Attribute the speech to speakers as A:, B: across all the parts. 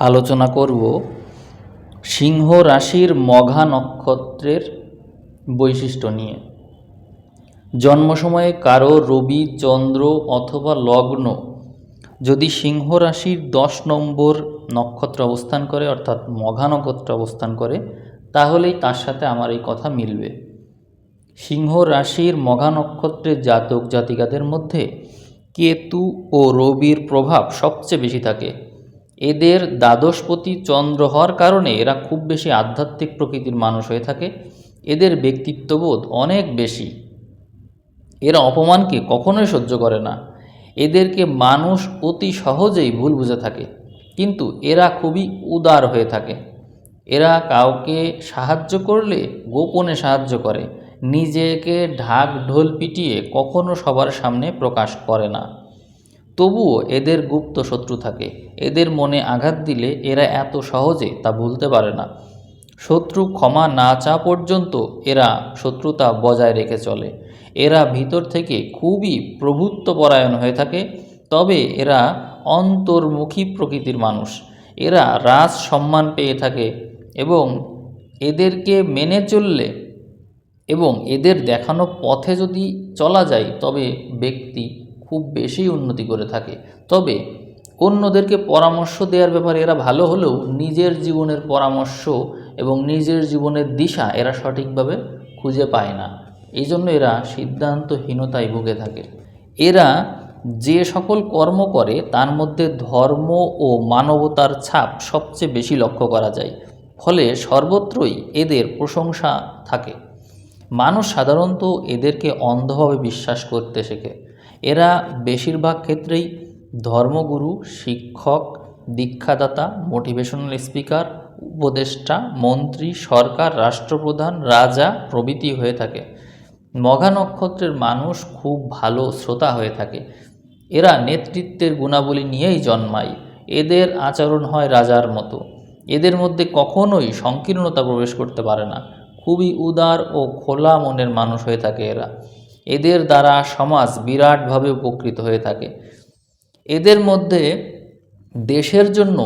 A: আলোচনা করব সিংহ রাশির মঘা নক্ষত্রের বৈশিষ্ট্য নিয়ে। জন্ম সময়ে কারও রবি, চন্দ্র অথবা লগ্ন যদি সিংহ রাশির দশ নম্বর নক্ষত্র অবস্থান করে, অর্থাৎ মঘা নক্ষত্র অবস্থান করে, তাহলেই তার সাথে আমার এই কথা মিলবে। সিংহ রাশির মঘা নক্ষত্রের জাতক জাতিকাদের মধ্যে কেতু ও রবির প্রভাব সবচেয়ে বেশি থাকে। এদের দ্বাদশপতি চন্দ্র হওয়ার কারণে এরা খুব বেশি আধ্যাত্মিক প্রকৃতির মানুষ হয়ে থাকে। এদের ব্যক্তিত্ববোধ অনেক বেশি। এরা অপমানকে কখনোই সহ্য করে না। এদেরকে মানুষ অতি সহজেই ভুল বুঝে থাকে। কিন্তু এরা খুবই উদার হয়ে থাকে। এরা কাউকে সাহায্য করলে গোপনে সাহায্য করে। নিজেকে ঢাক ঢোল পিটিয়ে কখনো সবার সামনে প্রকাশ করে না। তবুও এদের গুপ্ত শত্রু থাকে। এদের মনে আঘাত দিলে এরা এত সহজে তা ভুলতে পারে না। শত্রু ক্ষমা না চা পর্যন্ত এরা শত্রুতা বজায় রেখে চলে। এরা ভিতর থেকে খুবই প্রভুত্বপরায়ণ হয়ে থাকে, তবে এরা অন্তর্মুখী প্রকৃতির মানুষ। এরা রাজ সম্মান পেয়ে থাকে এবং এদেরকে মেনে চললে এবং এদের দেখানো পথে যদি চলা যায়, তবে ব্যক্তি খুব বেশি উন্নতি করে থাকে। তবে অন্যদেরকে পরামর্শ দেওয়ার ব্যাপারে এরা ভালো হলেও নিজের জীবনের পরামর্শ এবং নিজের জীবনের দিশা এরা সঠিকভাবে খুঁজে পায় না। এই জন্য এরা সিদ্ধান্তহীনতায় ভুগে থাকে। এরা যে সকল কর্ম করে, তার মধ্যে ধর্ম ও মানবতার ছাপ সবচেয়ে বেশি লক্ষ্য করা যায়। ফলে সর্বত্রই এদের প্রশংসা থাকে। মানুষ সাধারণত এদেরকে অন্ধভাবে বিশ্বাস করতে শেখে। এরা বেশিরভাগ ক্ষেত্রেই ধর্মগুরু, শিক্ষক, দীক্ষাদাতা মোটিভেশনাল স্পিকার উপদেষ্টা, মন্ত্রী, সরকার, রাষ্ট্রপ্রধান, রাজা প্রভৃতি হয়ে থাকে। মঘা নক্ষত্রের মানুষ খুব ভালো শ্রোতা হয়ে থাকে। এরা নেতৃত্বের গুণাবলী নিয়েই জন্মায়। এদের আচরণ হয় রাজার মতো। এদের মধ্যে কখনোই সংকীর্ণতা প্রবেশ করতে পারে না। খুবই উদার ও খোলা মনের মানুষ হয়ে থাকে এরা। এদের দ্বারা সমাজ বিরাটভাবে উপকৃত হয়ে থাকে। এদের মধ্যে দেশের জন্য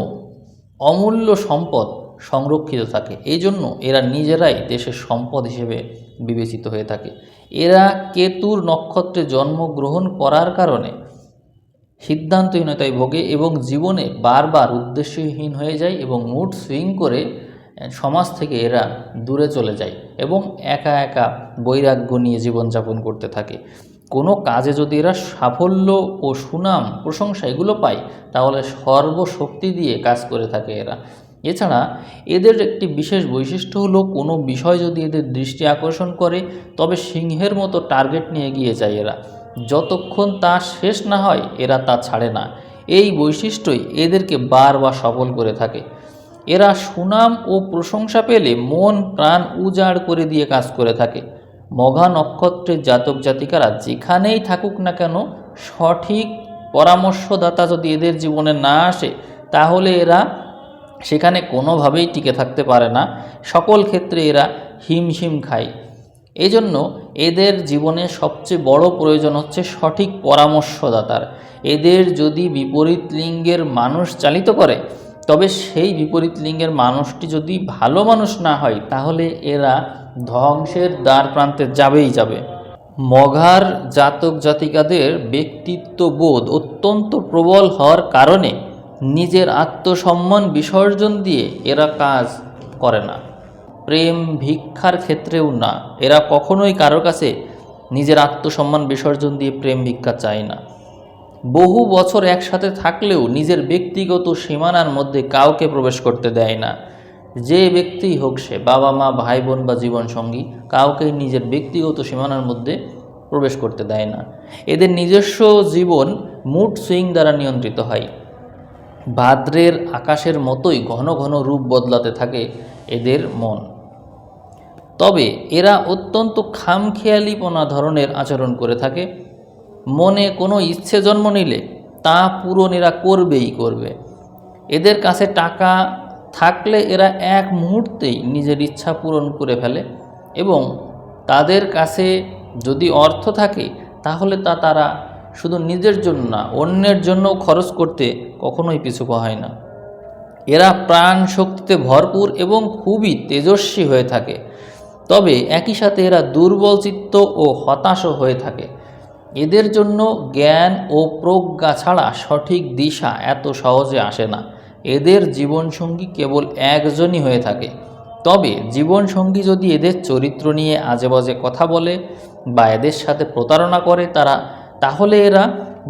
A: অমূল্য সম্পদ সংরক্ষিত থাকে। এই জন্য এরা নিজেরাই দেশের সম্পদ হিসেবে বিবেচিত হয়ে থাকে। এরা কেতুর নক্ষত্রে জন্মগ্রহণ করার কারণে সিদ্ধান্তহীনতায় ভোগে এবং জীবনে বারবার উদ্দেশ্যহীন হয়ে যায় এবং মুড সুইং করে সমাজ থেকে এরা দূরে চলে যায় এবং একা একা বৈরাগ্য নিয়ে জীবনযাপন করতে থাকে। কোনো কাজে যদি এরা সাফল্য ও সুনাম, প্রশংসা এগুলো পায়, তাহলে সর্বশক্তি দিয়ে কাজ করে থাকে এরা। এছাড়া এদের একটি বিশেষ বৈশিষ্ট্য হলো, কোনো বিষয় যদি এদের দৃষ্টি আকর্ষণ করে, তবে সিংহের মতো টার্গেট নিয়ে গিয়ে যায় এরা। যতক্ষণ তা শেষ না হয়, এরা তা ছাড়ে না। এই বৈশিষ্ট্যই এদেরকে বারবার সফল করে থাকে। এরা সুনাম ও প্রশংসা পেলে মন প্রাণ উজাড় করে দিয়ে কাজ করে থাকে। মঘা নক্ষত্রের জাতক জাতিকারা যেখানেই থাকুক না কেন, সঠিক পরামর্শদাতা যদি এদের জীবনে না আসে, তাহলে এরা সেখানে কোনোভাবেই টিকে থাকতে পারে না। সকল ক্ষেত্রে এরা হিমশিম খায়। এজন্য এদের জীবনে সবচেয়ে বড় প্রয়োজন হচ্ছে সঠিক পরামর্শদাতার। এদের যদি বিপরীত লিঙ্গের মানুষ চালিত করে তবে সেই বিপরীত লিঙ্গের মানুষটি যদি ভালো মানুষ না হয়, তাহলে এরা ধ্বংসের দ্বার প্রান্তে যাবেই যাবে। মঘার জাতক জাতিকাদের ব্যক্তিত্ববোধ অত্যন্ত প্রবল হওয়ার কারণে নিজের আত্মসম্মান বিসর্জন দিয়ে এরা কাজ করে না। প্রেম ভিক্ষার ক্ষেত্রেও না, এরা কখনোই কারোর কাছে নিজের আত্মসম্মান বিসর্জন দিয়ে প্রেম ভিক্ষা চায় না। বহু বছর একসাথে থাকলেও নিজের ব্যক্তিগত সীমানার মধ্যে কাউকে প্রবেশ করতে দেয় না। যে ব্যক্তিই হোক সে, বাবা, মা ভাই বোন বা জীবনসঙ্গী, কাউকেই নিজের ব্যক্তিগত সীমানার মধ্যে প্রবেশ করতে দেয় না। এদের নিজস্ব জীবন মুড সুইং দ্বারা নিয়ন্ত্রিত হয়। ভাদ্রের আকাশের মতোই ঘন ঘন রূপ বদলাতে থাকে এদের মন। তবে এরা অত্যন্ত খামখেয়ালিপনা ধরনের আচরণ করে থাকে। মনে কোনো ইচ্ছে জন্ম নিলে তা পূরণ এরা করবেই করবে। এদের কাছে টাকা থাকলে এরা এক মুহূর্তেই নিজের ইচ্ছা পূরণ করে ফেলে এবং তাদের কাছে যদি অর্থ থাকে তাহলে তা তারা শুধু নিজের জন্য না, অন্যের জন্য খরচ করতে কখনোই পিছু হয় না। এরা প্রাণ শক্তিতে ভরপুর এবং খুবই তেজস্বী হয়ে থাকে। তবে একই সাথে এরা দুর্বল চিত্ত ও হতাশও হয়ে থাকে। এদের জন্য জ্ঞান ও প্রজ্ঞা ছাড়া সঠিক দিশা এত সহজে আসে না। এদের জীবনসঙ্গী কেবল একজনই হয়ে থাকে। তবে জীবনসঙ্গী যদি এদের চরিত্র নিয়ে আজে বাজে কথা বলে বা এদের সাথে প্রতারণা করে তারা, তাহলে এরা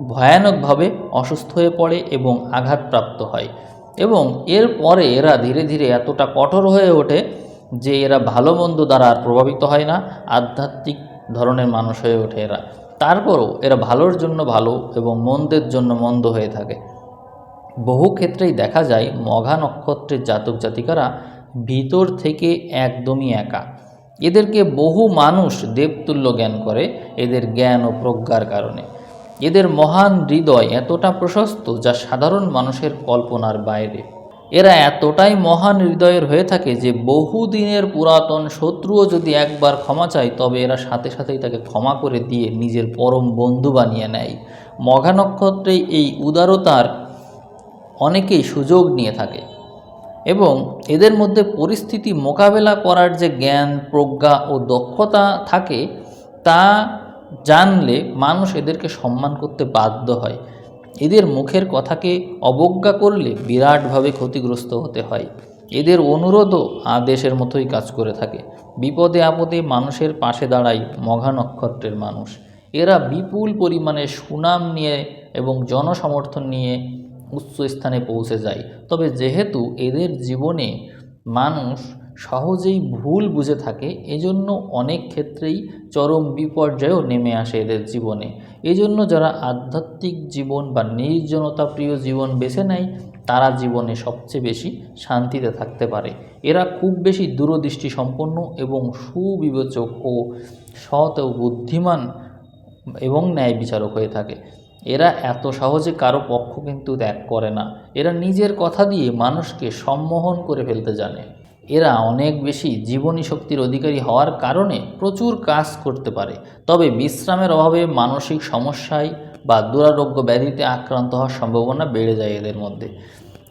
A: ভয়ানকভাবে অসুস্থ হয়ে পড়ে এবং আঘাতপ্রাপ্ত হয়। এবং এর পরে এরা ধীরে ধীরে এতটা কঠোর হয়ে ওঠে যে এরা ভালো মন্দ দ্বারা আর প্রভাবিত হয় না। আধ্যাত্মিক ধরনের মানুষ হয়ে ওঠে এরা। তারপরও এরা ভালোর জন্য ভালো এবং মন্দের জন্য মন্দ হয়ে থাকে। বহু ক্ষেত্রেই দেখা যায়, মঘা নক্ষত্রের জাতক জাতিকারা ভিতর থেকে একদমই একা। এদেরকে বহু মানুষ দেবতুল্য জ্ঞান করে, এদের জ্ঞান ও প্রজ্ঞার কারণে। এদের মহান হৃদয় এতটা প্রশস্ত যা সাধারণ মানুষের কল্পনার বাইরে। এরা এতটাই মহান হৃদয়ের হয়ে থাকে যে বহু দিনের পুরাতন শত্রুও যদি একবার ক্ষমা চায়, তবে এরা সাথে সাথেই তাকে ক্ষমা করে দিয়ে নিজের পরম বন্ধু বানিয়ে নেয়। মঘা নক্ষত্রে এই উদারতার অনেকেই সুযোগ নিয়ে থাকে এবং এদের মধ্যে পরিস্থিতি মোকাবেলা করার যে জ্ঞান, প্রজ্ঞা ও দক্ষতা থাকে, তা জানলে মানুষ এদেরকে সম্মান করতে বাধ্য হয়। এদের মুখের কথাকে অবজ্ঞা করলে বিরাটভাবে ক্ষতিগ্রস্ত হতে হয়। এদের অনুরোধও আদেশের মতোই কাজ করে থাকে। বিপদে আপদে মানুষের পাশে দাঁড়ায় মঘা নক্ষত্রের মানুষ। এরা বিপুল পরিমাণে সুনাম নিয়ে এবং জনসমর্থন নিয়ে উচ্চ স্থানে পৌঁছে যায়। তবে যেহেতু এদের জীবনে মানুষ সহজেই ভুল বুঝে থাকে, এজন্য অনেক ক্ষেত্রেই চরম বিপর্যয়ও নেমে আসে এদের জীবনে। এজন্য যারা আধ্যাত্মিক জীবন বা নির্জনতা প্রিয় জীবন বেছে নেয়, তারা জীবনে সবচেয়ে বেশি শান্তিতে থাকতে পারে। এরা খুব বেশি দূরদৃষ্টি সম্পন্ন এবং সুবিবেচক ও সৎ ও বুদ্ধিমান এবং ন্যায় বিচারক হয়ে থাকে। এরা এত সহজে কারও পক্ষ কিন্তু ত্যাগ করে না। এরা নিজের কথা দিয়ে মানুষকে সম্মোহন করে ফেলতে জানে। এরা অনেক বেশি জীবনী শক্তির অধিকারী হওয়ার কারণে প্রচুর কাজ করতে পারে। তবে বিশ্রামের অভাবে মানসিক সমস্যায় বা দুরারোগ্য ব্যাধিতে আক্রান্ত হওয়ার সম্ভাবনা বেড়ে যায় এদের মধ্যে।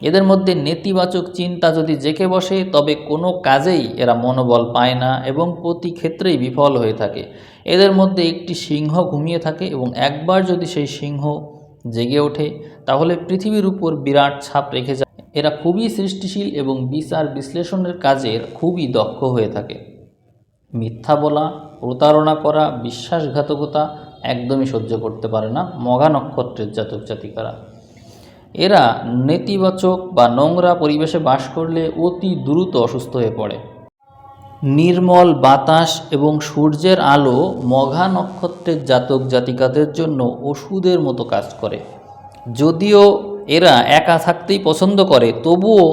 A: এদের মধ্যে নেতিবাচক চিন্তা যদি জেঁকে বসে, তবে কোনো কাজেই এরা মনোবল পায় না এবং প্রতি ক্ষেত্রেই বিফল হয়ে থাকে। এদের মধ্যে একটি সিংহ ঘুমিয়ে থাকে এবং একবার যদি সেই সিংহ জেগে ওঠে, তাহলে পৃথিবীর উপর বিরাট ছাপ রেখে যায়। এরা খুবই সৃষ্টিশীল এবং বিচার বিশ্লেষণের কাজের খুবই দক্ষ হয়ে থাকে। মিথ্যা বলা, প্রতারণা করা, বিশ্বাসঘাতকতা একদমই সহ্য করতে পারে না মঘা নক্ষত্রের জাতক জাতিকারা। এরা নেতিবাচক বা নোংরা পরিবেশে বাস করলে অতি দ্রুত অসুস্থ হয়ে পড়ে। নির্মল বাতাস এবং সূর্যের আলো মঘা নক্ষত্রের জাতক জাতিকাদের জন্য ওষুধের মতো কাজ করে। যদিও এরা একা থাকতেই পছন্দ করে, তবুও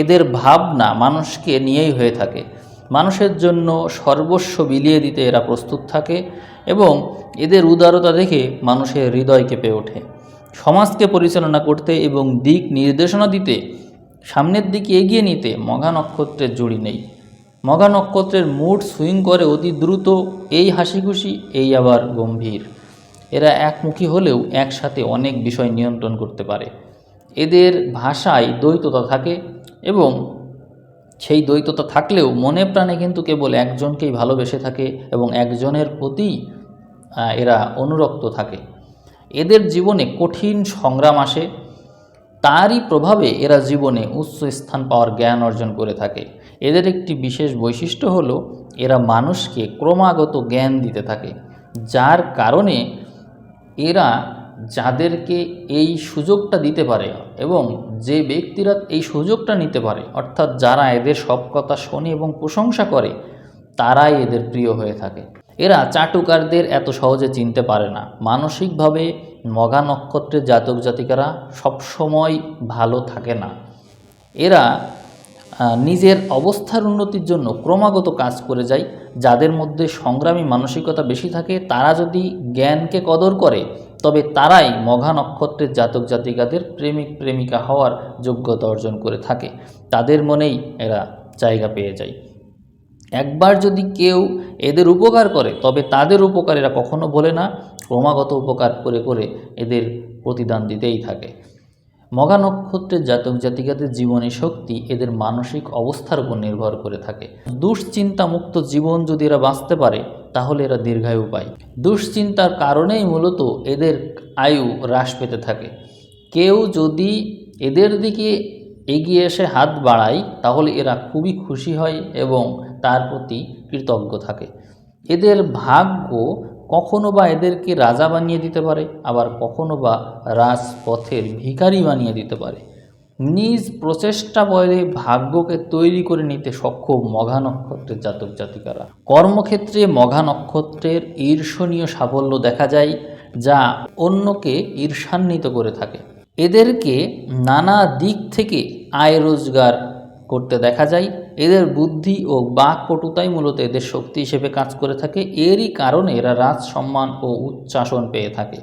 A: এদের ভাবনা মানুষকে নিয়েই হয়ে থাকে। মানুষের জন্য সর্বস্ব বিলিয়ে দিতে এরা প্রস্তুত থাকে এবং এদের উদারতা দেখে মানুষের হৃদয় কেঁপে ওঠে। সমাজকে পরিচালনা করতে এবং দিক নির্দেশনা দিতে, সামনের দিকে এগিয়ে নিতে মঘা নক্ষত্রের জুড়ি নেই। মঘা নক্ষত্রের মুড সুইং করে অতি দ্রুত, এই হাসি খুশি এই আবার গম্ভীর। এরা একমুখী হলেও একসাথে অনেক বিষয় নিয়ন্ত্রণ করতে পারে। এদের ভাষায় দ্বৈততা থাকে এবং সেই দ্বৈততা থাকলেও মনে প্রাণে কিন্তু কেবল একজনকেই ভালোবেসে থাকে এবং একজনের প্রতি এরা অনুরক্ত থাকে। এদের জীবনে কঠিন সংগ্রাম আসে, তারই প্রভাবে এরা জীবনে উচ্চ স্থান পাওয়ার জ্ঞান অর্জন করে থাকে। এদের একটি বিশেষ বৈশিষ্ট্য হলো, এরা মানুষকে ক্রমাগত জ্ঞান দিতে থাকে, যার কারণে এরা যাদেরকে এই সুযোগটা দিতে পারে এবং যে ব্যক্তিরা এই সুযোগটা নিতে পারে, অর্থাৎ যারা এদের সব কথা শোনে এবং প্রশংসা করে, তারাই এদের প্রিয় হয়ে থাকে। এরা চাটুকারদের এত সহজে চিনতে পারে না। মানসিকভাবে মগা নক্ষত্রের জাতক জাতিকারা সবসময় ভালো থাকে না। এরা নিজের অবস্থার উন্নতির জন্য ক্রমাগত কাজ করে যায়। যাদের মধ্যে সংগ্রামী মানসিকতা বেশি থাকে, তারা যদি জ্ঞানকে কদর করে তবে তারাই মঘা নক্ষত্রের জাতক জাতিকাদের প্রেমিক প্রেমিকা হওয়ার যোগ্যতা অর্জন করে থাকে। তাদের মনেই এরা জায়গা পেয়ে যায়। একবার যদি কেউ এদের উপকার করে, তবে তাদের উপকার এরা কখনো বলে না। ক্রমাগত উপকার করে করে এদের প্রতিদান দিতেই থাকে। মগা নক্ষত্রের জাতক জাতিকাদের জীবনী শক্তি এদের মানসিক অবস্থার উপর নির্ভর করে থাকে। দুশ্চিন্তামুক্ত জীবন যদি এরা বাঁচতে পারে, তাহলে এরা দীর্ঘায়ু পায় দুশ্চিন্তার কারণেই মূলত এদের আয়ু হ্রাস পেতে থাকে। কেউ যদি এদের দিকে এগিয়ে এসে হাত বাড়ায়, তাহলে এরা খুবই খুশি হয় এবং তার প্রতি কৃতজ্ঞ থাকে। এদের ভাগ্য কখনো বা এদেরকে রাজা বানিয়ে দিতে পারে, আবার কখনো বা রাজপথের ভিখারি বানিয়ে দিতে পারে। নিজ প্রচেষ্টা বলে ভাগ্যকে তৈরি করে নিতে সক্ষম মঘা নক্ষত্রের জাতক জাতিকারা। কর্মক্ষেত্রে মঘা নক্ষত্রের ঈর্ষণীয় সাফল্য দেখা যায়, যা অন্যকে ঈর্ষান্বিত করে থাকে। এদেরকে নানা দিক থেকে আয় রোজগার করতে দেখা যায়, এদের বুদ্ধি ও বাকপটুতাই মূলত এদের শক্তি হিসেবে কাজ করে থাকে। এরই কারণে এরা রাজ সম্মান ও উচ্চাসন পেয়ে থাকে।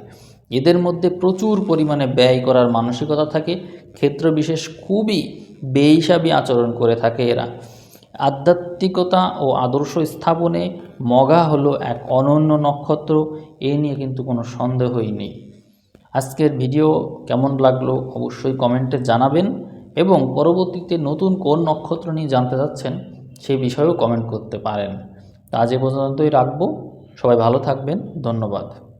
A: এদের মধ্যে প্রচুর পরিমাণে ব্যয় করার মানসিকতা থাকে। ক্ষেত্র বিশেষ খুবই বেহিসাবি আচরণ করে থাকে এরা। আধ্যাত্মিকতা ও আদর্শ স্থাপনে মগা হলো এক অনন্য নক্ষত্র, এ নিয়ে কিন্তু কোনো সন্দেহই নেই। আজকের ভিডিও কেমন লাগল অবশ্যই কমেন্টে জানাবেন। এবং পরবর্তীতে নতুন কোন নক্ষত্র নিয়ে জানতে চাচ্ছেন সেই বিষয়েও কমেন্ট করতে পারেন। তা যে পর্যন্তই রাখব। সবাই ভালো থাকবেন। ধন্যবাদ।